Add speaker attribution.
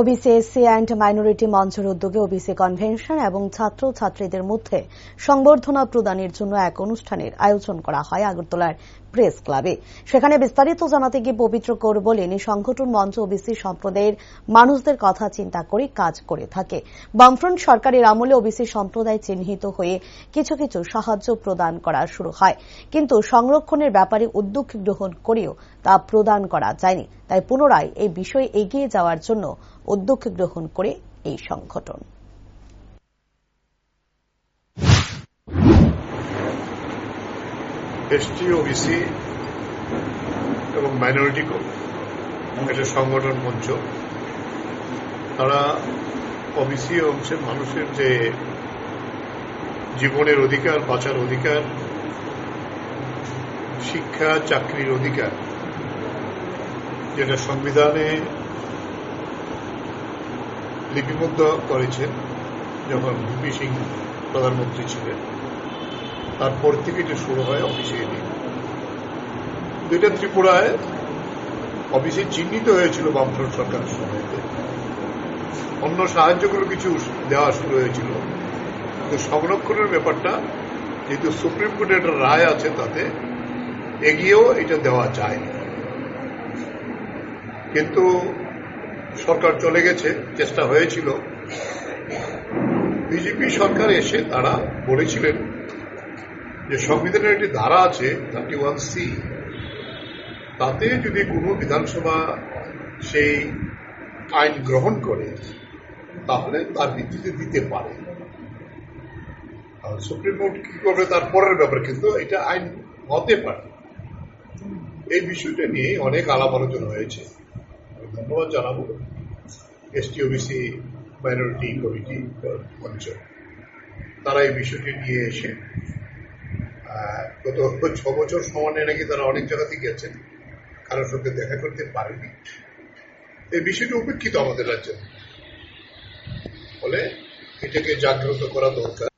Speaker 1: OBC SC and minority মঞ্চের উদ্যোগে OBC convention এবং ছাত্র ছাত্রীদের মধ্যে সংবর্ধনা প্রদানের জন্য এক অনুষ্ঠানের আয়োজন করা হয় আগরতলার প্রেস ক্লাবে। সেখানে বিস্তারিত জানাতে গিয়ে পবিত্র কৌর বলেন, এই সংগঠন মঞ্চ ওবিসি সম্প্রদায়ের মানুষদের কথা চিন্তা করে কাজ করে থাকে। বামফ্রন্ট সরকারের আমলে ওবিসি সম্প্রদায় চিহ্নিত হয়ে কিছু কিছু সাহায্য প্রদান করা শুরু হয়। কিন্তু সংরক্ষণের ব্যাপারে উদ্যোগ গ্রহণ করেও তা প্রদান করা যায়নি। তাই পুনরায় এই বিষয়ে এগিয়ে যাওয়ার জন্য উদ্যোগ গ্রহণ করে এই সংগঠন।
Speaker 2: এসটি ওবিসি এবং মাইনরিটি একটা সংগঠন মঞ্চ। তারা ওবিসি অংশের মানুষের যে জীবনের অধিকার, বাঁচার অধিকার, শিক্ষা, চাকরির অধিকার, যেটা সংবিধানে লিপিবদ্ধ করেছেন যখন ভিপি সিং প্রধানমন্ত্রী ছিলেন। তারপর থেকে এটা শুরু হয় অফিসে দিন দুইটা ত্রিপুরায় অফিসে চিহ্নিত হয়েছিল বামফ্রন্ট সরকারের সময়তে। অন্য সাহায্যগুলো কিছু দেওয়া শুরু হয়েছিল। কিন্তু সংরক্ষণের ব্যাপারটা, যেহেতু সুপ্রিম কোর্টের একটা রায় আছে তাতে, এগিয়েও এটা দেওয়া যায়। কিন্তু সরকার চলে গেছে, চেষ্টা হয়েছিল। বিজেপি সরকার এসে তারা বলেছিলেন যে সংবিধানের একটি ধারা আছে থার্টি ওয়ান সি তাতে যদি কোনো বিধানসভা সেই আইন গ্রহণ করে, তাহলে তার ভিত্তিতে দিতে পারে। সুপ্রিম কোর্ট কি করবে তার পরের ব্যাপার, কিন্তু এটা আইন হতে পারে। এই বিষয়টা নিয়ে অনেক আলাপ আলোচনা হয়েছে। ধন্যবাদ জানাব। এসটি ওবিসি মাইনরিটি কমিটি মঞ্চ তারা এই বিষয়টি নিয়ে এসে গত ছ বছর সমানে নাকি তারা অনেক জায়গাতে গেছেন। কারোর সঙ্গে দেখা করতে পারেনি এই বিষয়টি উপেক্ষিত আমাদের রাজ্যে। ফলে এটাকে জাগ্রত করা দরকার।